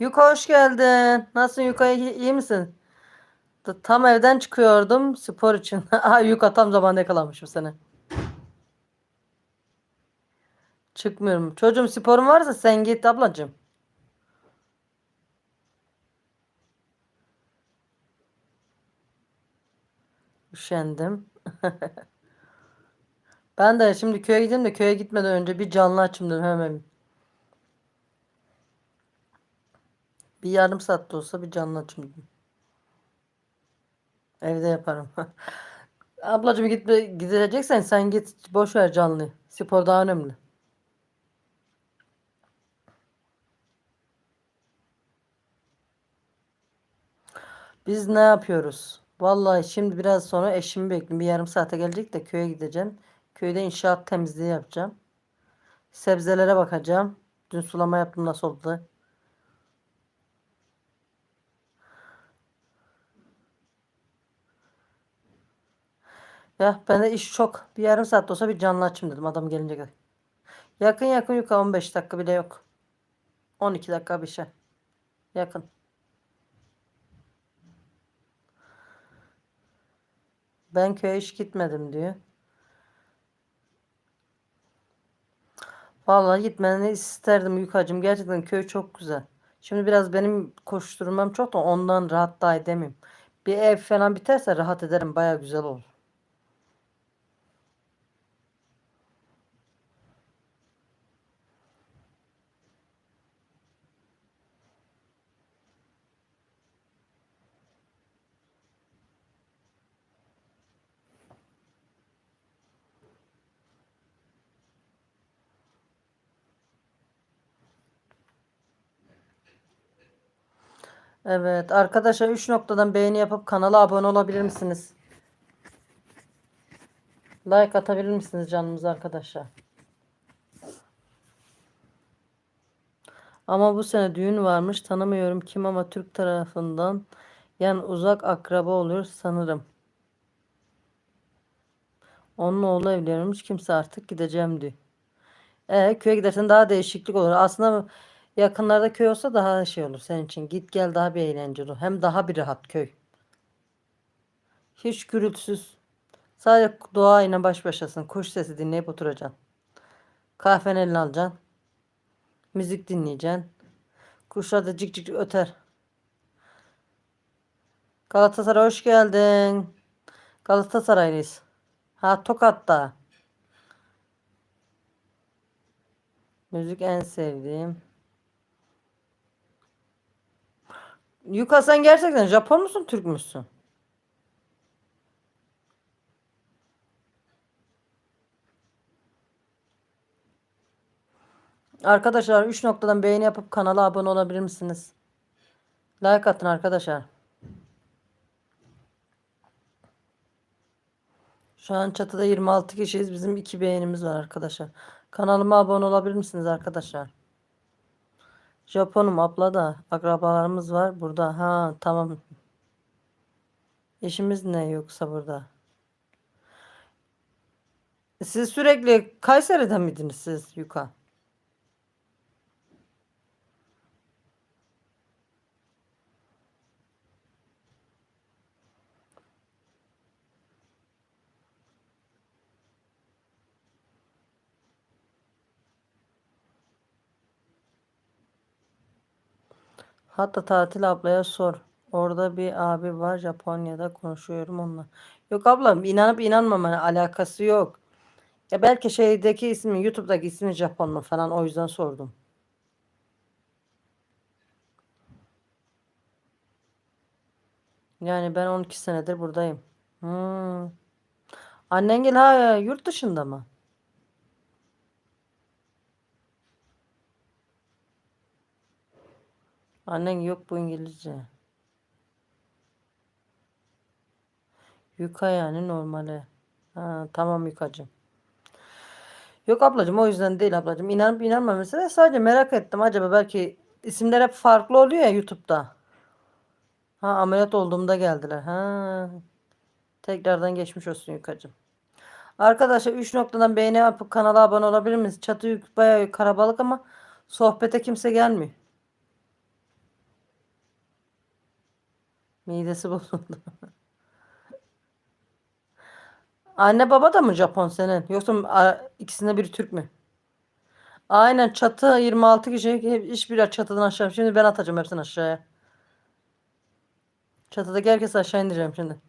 Yuka hoş geldin. Nasılsın Yuka iyi, iyi misin? Ta- Tam evden çıkıyordum spor için. Aa, Yuka tam zamanında yakalamışım seni. Çıkmıyorum. Çocuğum sporun varsa sen git ablacığım. Üşendim. Ben de şimdi köye gideyim de köye gitmeden önce bir canlı açayım dedim hemen. Bir yarım saat de olsa bir canlı dedim. Evde yaparım. Ablacığım gitme, gideceksen sen git boş ver canlı. Spor daha önemli. Biz ne yapıyoruz? Vallahi şimdi biraz sonra eşimi bekliyorum. Bir yarım saate gelecek de köye gideceğim. Köyde inşaat temizliği yapacağım. Sebzelere bakacağım. Dün sulama yaptım nasıl oldu? Ya ben de iş çok. Bir yarım saat olsa bir canlı açayım dedim adam gelince kadar. Yakın yakın yukarı 15 dakika bile yok. 12 dakika bir şey. Yakın. Ben köye hiç gitmedim diyor. Vallahi gitmeni isterdim Yukacığım. Gerçekten köy çok güzel. Şimdi biraz benim koşturmam çok da ondan rahat da edemem. Bir ev falan biterse rahat ederim. Baya güzel olur. Evet arkadaşlar 3 noktadan beğeni yapıp kanala abone olabilir misiniz? Like atabilir misiniz canımız arkadaşlar? Ama bu sene düğün varmış. Tanımıyorum kim ama Türk tarafından yani uzak akraba oluyor sanırım. Onun oğlu evleniyormuş. Kimse artık gideceğim diyor. E, köye gidersen daha değişiklik olur. Aslında yakınlarda köy olsa daha şey olur senin için. Git gel daha bir eğlenceli olur. Hem daha bir rahat köy. Hiç gürültüsüz. Sadece doğayla baş başasın. Kuş sesi dinleyip oturacaksın. Kahveni eline alacaksın. Müzik dinleyeceksin. Kuşlar da cik cik öter. Galatasaray hoş geldin. Galatasaraylıyız. Ha Tokat'ta. Müzik en sevdiğim. Yuka sen gerçekten Japon musun Türk müsün? Arkadaşlar 3 noktadan beğeni yapıp kanala abone olabilir misiniz? Like atın arkadaşlar. Şu an çatıda 26 kişiyiz. Bizim 2 beğenimiz var arkadaşlar. Kanalıma abone olabilir misiniz arkadaşlar? Japonum abla da akrabalarımız var burada. Ha tamam. Eşimiz ne yoksa burada. Siz sürekli Kayseri'den miydiniz siz Yuka? Hatta tatil ablaya sor. Orada bir abi var Japonya'da konuşuyorum onunla. Yok ablam inanıp inanmama alakası yok. Ya belki şeydeki ismi YouTube'daki ismi Japon mu falan o yüzden sordum. Yani ben 12 senedir buradayım. Hmm. Annen gel ha yurt dışında mı? Annen yok bu İngilizce. Yuka yani normale. Ha, tamam Yukacığım. Yok ablacığım o yüzden değil ablacığım. İnanıp inanma mesela sadece merak ettim. Acaba belki isimler hep farklı oluyor ya YouTube'da. Ha ameliyat olduğumda geldiler. Ha. Tekrardan geçmiş olsun Yukacığım. Arkadaşlar 3 noktadan beğeni yapıp kanala abone olabilir misiniz? Çatı yük, bayağı karabalık ama sohbete kimse gelmiyor. Midesi bozuldu. Anne baba da mı Japon senin? Yoksa ikisinde biri Türk mü? Aynen çatı 26 kişi hiçbir çatıdan aşağı. Şimdi ben atacağım hepsini aşağıya. Çatıdaki herkesi aşağı indireceğim şimdi.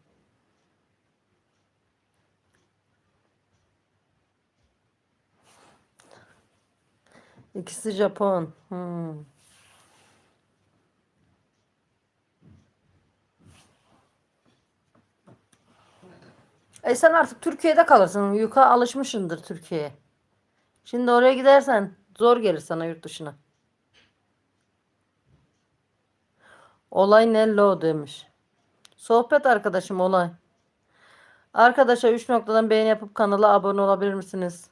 İkisi Japon. Hmm. E sen artık Türkiye'de kalırsın. Yuka alışmışsındır Türkiye'ye. Şimdi oraya gidersen zor gelir sana yurt dışına. Olay ne lo demiş. Sohbet arkadaşım olay. Arkadaşa 3 noktadan beğeni yapıp kanala abone olabilir misiniz?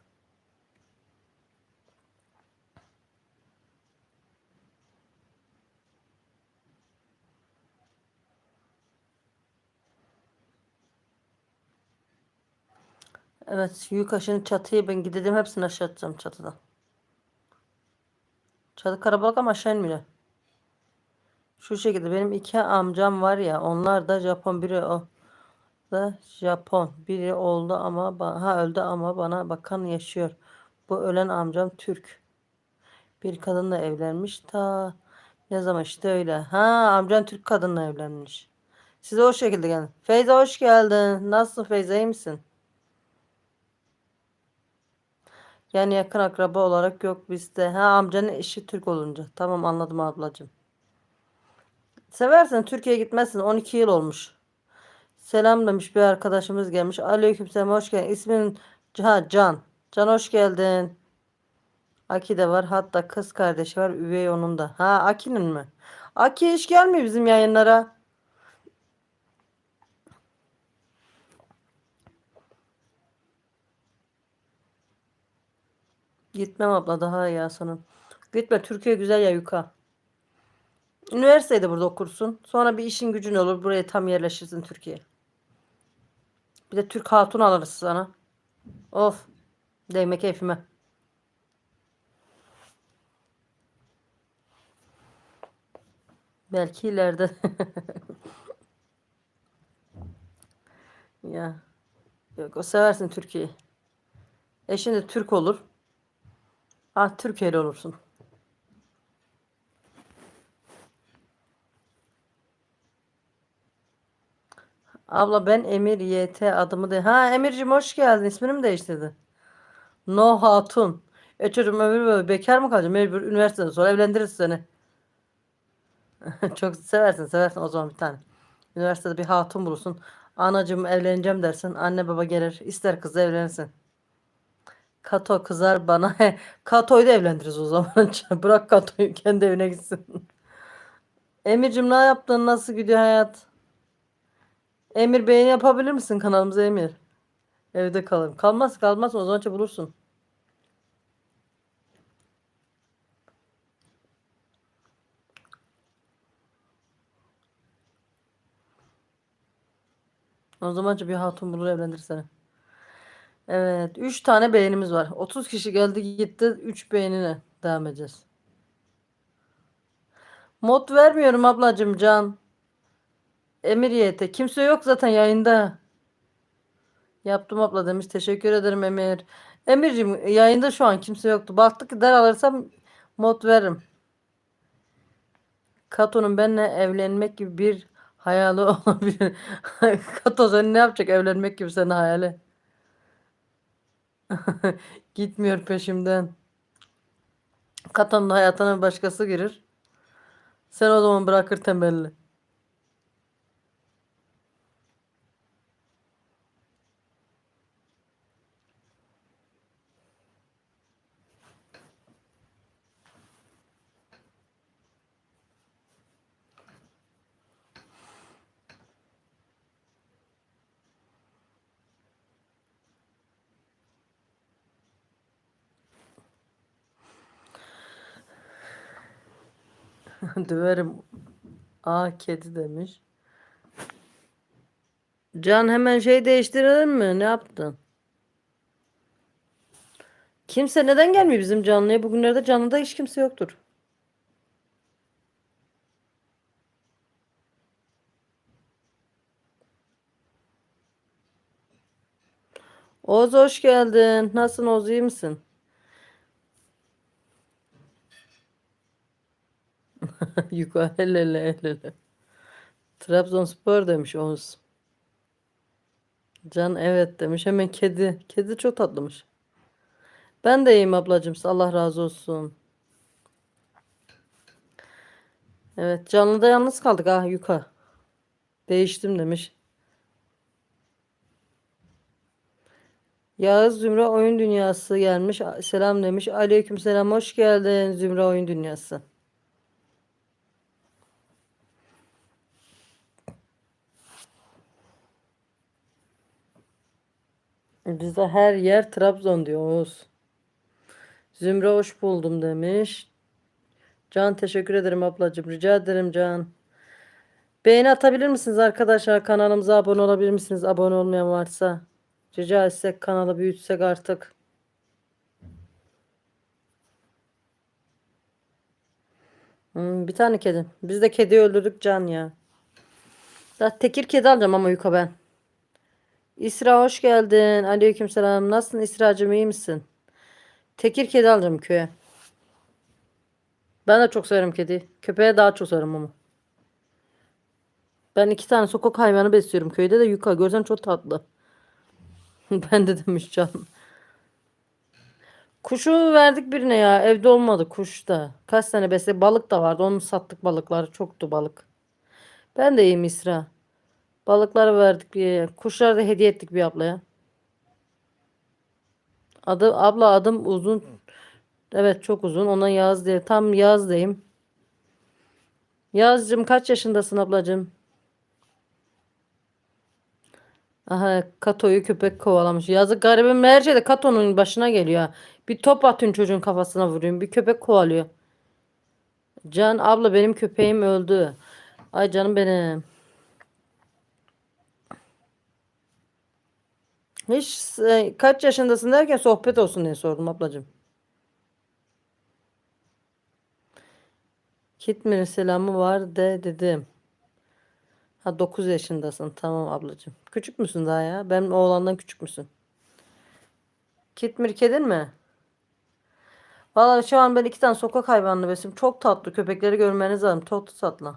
Evet, Yukaş'ın çatıyı ben gideceğim hepsini aşağı atacağım çatıdan. Çatı karabalık ama aşağı inmiyor. Şu şekilde benim iki amcam var ya onlar da Japon biri o da Japon biri oldu ama ha öldü ama bana bakan yaşıyor. Bu ölen amcam Türk. Bir kadınla evlenmiş ta ne zaman işte öyle. Ha amcan Türk kadınla evlenmiş. Size o şekilde gelin. Feyza hoş geldin. Nasılsın Feyza iyi misin? Yani yakın akraba olarak yok bizde. Ha amcanın eşi Türk olunca. Tamam anladım ablacığım. Seversen Türkiye'ye gitmezsin. 12 yıl olmuş. Selam demiş bir arkadaşımız gelmiş. Aleykümselam hoş geldin. İsmin ha, Can. Can hoş geldin. Aki de var. Hatta kız kardeşi var. Üvey onun da. Ha Aki'nin mi? Aki hiç gelmiyor bizim yayınlara. Gitmem abla daha ya sanırım. Gitme Türkiye güzel ya yuka. Üniversitede burada okursun. Sonra bir işin gücün olur. Buraya tam yerleşirsin Türkiye. Bir de Türk hatun alırız sana. Of. Değme keyfime. Belki ileride. ya. Yok o seversin Türkiye'yi. Eşin de Türk olur. Ah Türkiye'li olursun. Abla ben Emir YT adımı de. Ha Emir'cim hoş geldin. İsmini mi değiştirdin? No Hatun. E çocuğum ömür boyu bekar mı kalacağım? Mecbur üniversiteden sonra evlendiririz seni. Çok seversin seversin o zaman bir tane. Üniversitede bir hatun bulursun. Anacığım evleneceğim dersin. Anne baba gelir. ister kız evlenirsin. Kato kızar bana. Kato'yu da evlendiririz o zaman. Bırak Kato'yu kendi evine gitsin. Emir'cim ne yaptın? Nasıl gidiyor hayat? Emir beğeni yapabilir misin kanalımıza Emir? Evde kalırım. Kalmaz kalmaz o zaman bulursun. O zaman bir hatun bulur evlendir seni. Evet. 3 tane beğenimiz var. 30 kişi geldi gitti. 3 beğenine devam edeceğiz. Mod vermiyorum ablacım can. Emir YT. Kimse yok zaten yayında. Yaptım abla demiş. Teşekkür ederim Emir. Emir'cim yayında şu an kimse yoktu. Baktık ki der alırsam mod veririm. Kato'nun benimle evlenmek gibi bir hayali olabilir. Kato sen ne yapacak evlenmek gibi senin hayali. Gitmiyor peşimden. Kato'nun hayatına başkası girir. Sen o zaman bırakır temelli. Döverim. A kedi demiş. Can hemen şey değiştirelim mi? Ne yaptın? Kimse neden gelmiyor bizim canlıya? Bugünlerde canlıda hiç kimse yoktur. Oz hoş geldin. Nasılsın Oz iyi misin? Yukarı hele hele hele. Trabzonspor demiş Oğuz. Can evet demiş. Hemen kedi. Kedi çok tatlımış. Ben de iyiyim ablacığım. Allah razı olsun. Evet canlıda yalnız kaldık ha Yuka. Değiştim demiş. Yağız Zümre Oyun Dünyası gelmiş. Selam demiş. Aleyküm selam. Hoş geldin Zümre Oyun Dünyası. Bizde her yer Trabzon diyor Oğuz. Zümre hoş buldum demiş. Can teşekkür ederim ablacığım. Rica ederim Can. Beğeni atabilir misiniz arkadaşlar? Kanalımıza abone olabilir misiniz? Abone olmayan varsa. Rica etsek kanalı büyütsek artık. Hmm, bir tane kedi. Biz de kedi öldürdük Can ya. Zaten tekir kedi alacağım ama yuka ben. İsra hoş geldin. Aleykümselam. Nasılsın İsracığım iyi misin? Tekir kedi alacağım köye. Ben de çok severim kedi. Köpeğe daha çok severim ama. Ben iki tane sokak hayvanı besliyorum köyde de yuka. Görsen çok tatlı. ben de demiş canım. Kuşu verdik birine ya. Evde olmadı kuş da. Kaç tane besle balık da vardı. Onu sattık balıkları. Çoktu balık. Ben de iyiyim İsra. Balıkları verdik bir kuşları da hediye ettik bir ablaya. Adı abla adım uzun. Evet çok uzun. Ona Yaz diye. Tam Yaz'dayım. Yazcığım kaç yaşındasın ablacığım? Aha Kato'yu köpek kovalamış. Yazık garibim her şey de Kato'nun başına geliyor. ha. Bir top atın çocuğun kafasına vuruyorum. Bir köpek kovalıyor. Can abla benim köpeğim öldü. Ay canım benim. Hiç e, kaç yaşındasın derken sohbet olsun diye sordum ablacığım. Kitmir'in selamı var de dedim. Ha 9 yaşındasın. Tamam ablacığım. Küçük müsün daha ya? Benim oğlandan küçük müsün? Kitmir kedin mi? Vallahi şu an ben iki tane sokak hayvanını besliyorum. Çok tatlı. Köpekleri görmeniz lazım. Çok tatlı.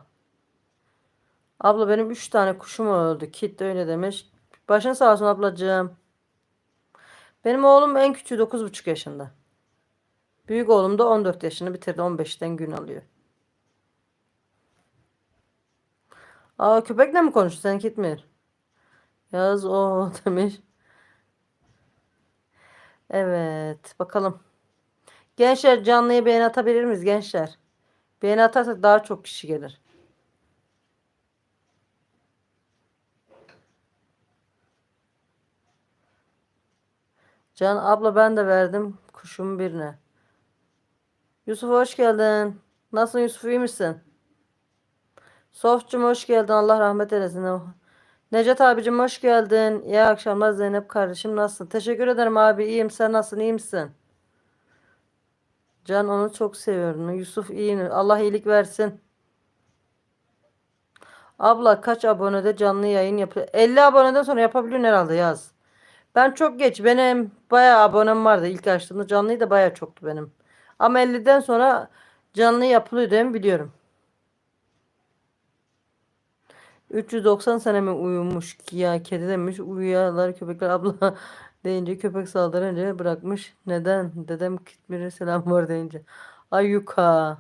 Abla benim üç tane kuşum öldü. Kit öyle demiş. Başın sağ olsun ablacığım. Benim oğlum en küçüğü 9,5 yaşında. Büyük oğlum da 14 yaşını bitirdi. 15'ten gün alıyor. Aa köpekle mi konuştu sen Kitmir? Yaz o demiş. Evet bakalım. Gençler canlıya beğeni atabilir miyiz gençler? Beğeni atarsak daha çok kişi gelir. Can abla ben de verdim kuşum birine. Yusuf hoş geldin. Nasılsın Yusuf iyi misin? Sofçum hoş geldin. Allah rahmet eylesin. Necat abicim hoş geldin. İyi akşamlar Zeynep kardeşim nasılsın? Teşekkür ederim abi iyiyim. Sen nasılsın iyi misin? Can onu çok seviyorum. Yusuf iyi. Allah iyilik versin. Abla kaç abonede canlı yayın yapıyor? 50 aboneden sonra yapabiliyorsun herhalde yaz. Ben çok geç. Benim bayağı abonem vardı. İlk açtığımda canlıyı da bayağı çoktu benim. Ama 50'den sonra canlı yapılıyor değil mi biliyorum. 390 sene mi uyumuş ki ya kedi demiş uyuyorlar köpekler abla deyince köpek saldırınca bırakmış. Neden? Dedem kitmiri selam var deyince. Ayuka.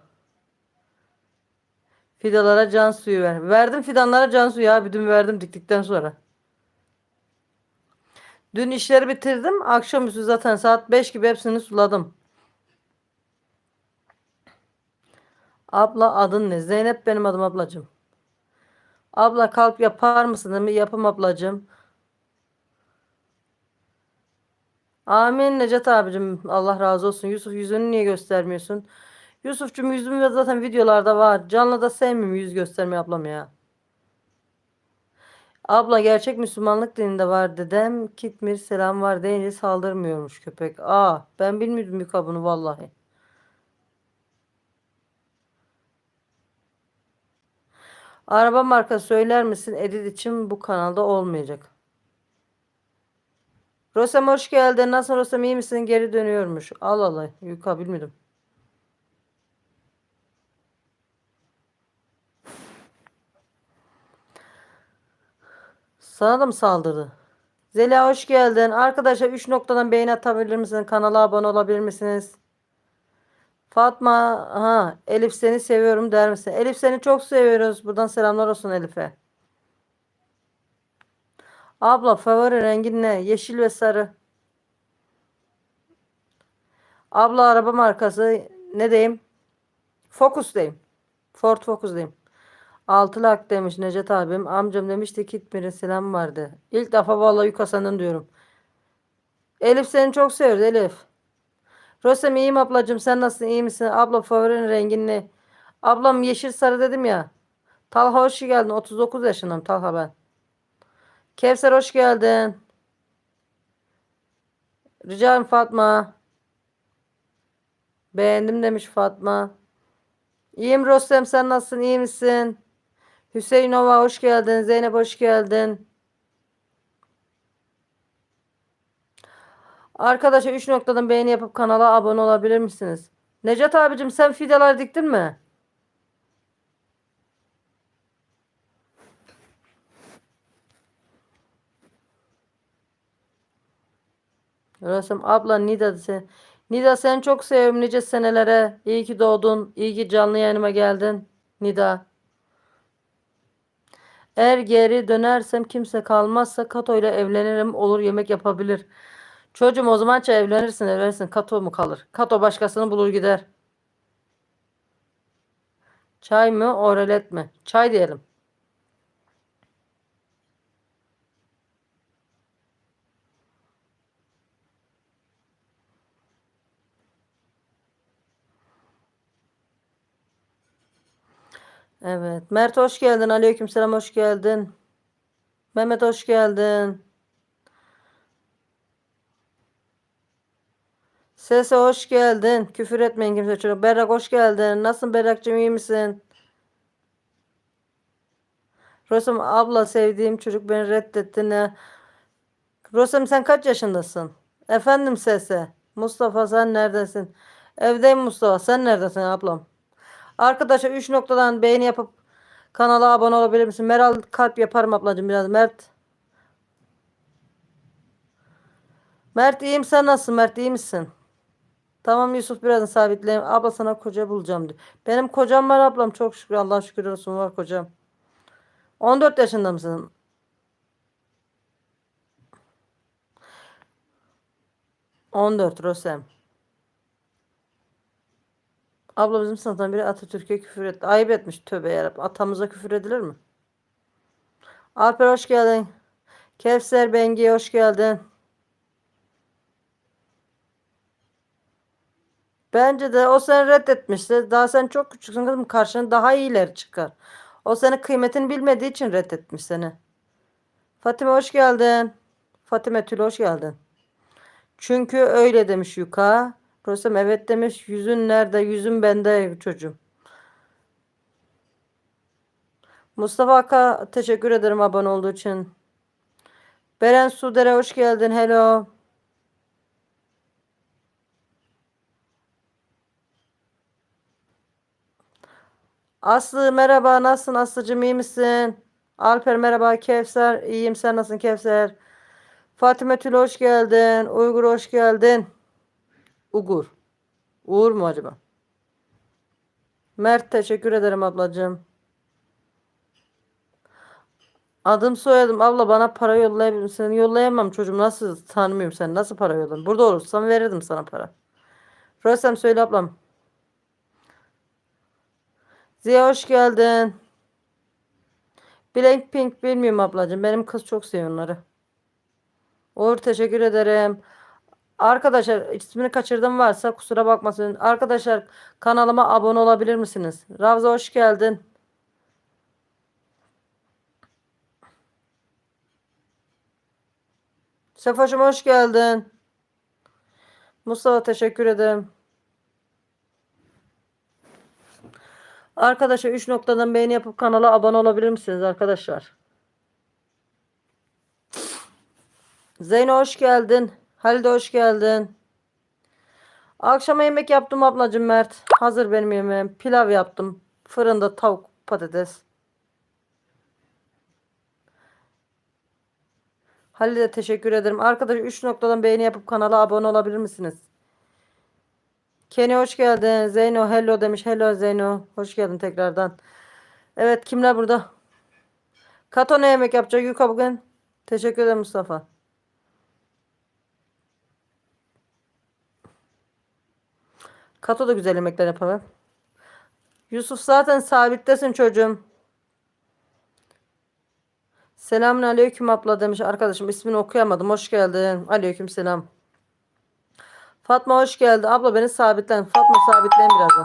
Fidalara can suyu ver. Verdim fidanlara can suyu abi. Dün verdim diktikten sonra. Dün işleri bitirdim. Akşamüstü zaten saat 5 gibi hepsini suladım. Abla adın ne? Zeynep benim adım ablacığım. Abla kalp yapar mısın? Değil mi? Yapım ablacığım. Amin Necat abicim. Allah razı olsun. Yusuf yüzünü niye göstermiyorsun? Yusufcum yüzüm zaten videolarda var. Canlı da sevmiyorum yüz göstermeyi ablam ya. Abla gerçek Müslümanlık dininde var dedem. Kitmir selam var deyince saldırmıyormuş köpek. Aa ben bilmiyordum bunu vallahi. Araba marka söyler misin? Edit için bu kanalda olmayacak. Rosem hoş geldin. Nasıl Rosem iyi misin? Geri dönüyormuş. Al Allah. Yuka bilmedim. Sana da mı saldırdı? Zeliha hoş geldin. Arkadaşlar 3 noktadan beğeni atabilir misin? Kanala abone olabilir misiniz? Fatma, ha Elif seni seviyorum der misin? Elif seni çok seviyoruz. Buradan selamlar olsun Elif'e. Abla favori rengin ne? Yeşil ve sarı. Abla araba markası ne diyeyim? Focus diyeyim. Ford Focus diyeyim. Altı lak demiş Necdet abim. Amcam demişti ki bir selam vardı. İlk defa vallahi Yuka senden diyorum. Elif seni çok seviyoruz Elif. Rosem iyiyim ablacığım sen nasılsın iyi misin? Abla favorin rengin ne? Ablam yeşil sarı dedim ya. Talha hoş geldin. 39 yaşındayım Talha ben. Kevser hoş geldin. Rica ederim Fatma. Beğendim demiş Fatma. İyiyim Rostem sen nasılsın iyi misin? Hüseyinova hoş geldin. Zeynep hoş geldin. Arkadaşlar 3 noktadan beğeni yapıp kanala abone olabilir misiniz? Necat abicim sen fideler diktin mi? Rasım abla Nida sen. Nida sen çok seviyorum nice senelere. İyi ki doğdun. İyi ki canlı yayınıma geldin. Nida. Eğer geri dönersem kimse kalmazsa Kato ile evlenirim olur yemek yapabilir. Çocuğum o zaman evlenirsin evlenirsin. Kato mu kalır? Kato başkasını bulur gider. Çay mı oralet mi? Çay diyelim. Evet. Mert hoş geldin. Aleykümselam hoş geldin. Mehmet hoş geldin. Sese hoş geldin. Küfür etmeyin kimse çocuk. Berrak hoş geldin. Nasılsın Berrak'cığım iyi misin? Rosem abla sevdiğim çocuk beni reddetti ne? Rosem sen kaç yaşındasın? Efendim Sese. Mustafa sen neredesin? Evdeyim Mustafa. Sen neredesin ablam? Arkadaşlar 3 noktadan beğeni yapıp kanala abone olabilir misin? Meral kalp yaparım ablacığım biraz. Mert. Mert iyiyim sen nasılsın Mert iyi misin? Tamam Yusuf birazdan sabitleyeyim. Abla sana koca bulacağım diyor. Benim kocam var ablam çok şükür Allah şükür olsun var kocam. 14 yaşında mısın? On dört Rosem. Abla bizim sınıftan biri Atatürk'e küfür etti. Ayıp etmiş tövbe yarabbim. Atamıza küfür edilir mi? Alper hoş geldin. Kevser Bengi hoş geldin. Bence de o seni reddetmişti. Daha sen çok küçüksün kızım. Karşına daha iyileri çıkar. O senin kıymetini bilmediği için reddetmiş seni. Fatime hoş geldin. Fatime Tül hoş geldin. Çünkü öyle demiş Yuka. Rosem evet demiş. Yüzün nerede? Yüzün bende çocuğum. Mustafa Aka teşekkür ederim abone olduğu için. Beren Sudere hoş geldin. Hello. Aslı merhaba nasılsın Aslıcığım iyi misin? Alper merhaba Kevser iyiyim sen nasılsın Kevser? Fatime Tül hoş geldin. Uygur hoş geldin. Ugur. Uğur mu acaba? Mert teşekkür ederim ablacığım. Adım soyadım abla bana para yollayabilir misin? Yollayamam çocuğum nasıl tanımıyorum seni nasıl para yollarım? Burada olursan verirdim sana para. Rösem söyle ablam. Ziya hoş geldin. Blackpink bilmiyorum ablacığım. Benim kız çok seviyor onları. Uğur teşekkür ederim. Arkadaşlar ismini kaçırdım varsa kusura bakmasın. Arkadaşlar kanalıma abone olabilir misiniz? Ravza hoş geldin. Sefoş'um hoş geldin. Mustafa teşekkür ederim. Arkadaşlar 3 noktadan beğeni yapıp kanala abone olabilir misiniz arkadaşlar? Zeyno hoş geldin. Halide hoş geldin. Akşama yemek yaptım ablacığım Mert. Hazır benim yemeğim. Pilav yaptım. Fırında tavuk patates. Halide teşekkür ederim. Arkadaş 3 noktadan beğeni yapıp kanala abone olabilir misiniz? Kenny hoş geldin. Zeyno hello demiş. Hello Zeyno. Hoş geldin tekrardan. Evet kimler burada? Kato ne yemek yapacak? Yuka bugün. Teşekkür ederim Mustafa. Kato da güzel yemekler yapar. Yusuf zaten sabittesin çocuğum. Selamun aleyküm abla demiş arkadaşım. ismini okuyamadım. Hoş geldin. Aleyküm selam. Fatma hoş geldi. Abla beni sabitlen. Fatma sabitlen birazdan.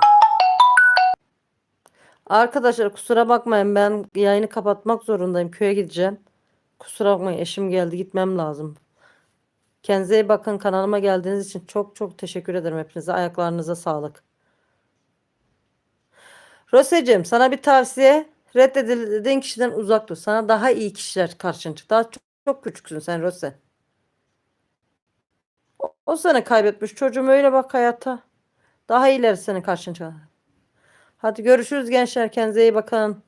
Arkadaşlar kusura bakmayın ben yayını kapatmak zorundayım. Köye gideceğim. Kusura bakmayın eşim geldi gitmem lazım. Kendinize iyi bakın. Kanalıma geldiğiniz için çok çok teşekkür ederim hepinize. Ayaklarınıza sağlık. Rose'cim sana bir tavsiye. Reddedildiğin kişiden uzak dur. Sana daha iyi kişiler karşına çık. Daha çok, çok küçüksün sen Rose. O, o seni kaybetmiş. Çocuğum öyle bak hayata. Daha iyileri senin karşına çıkar. Hadi görüşürüz gençler. Kendinize iyi bakın.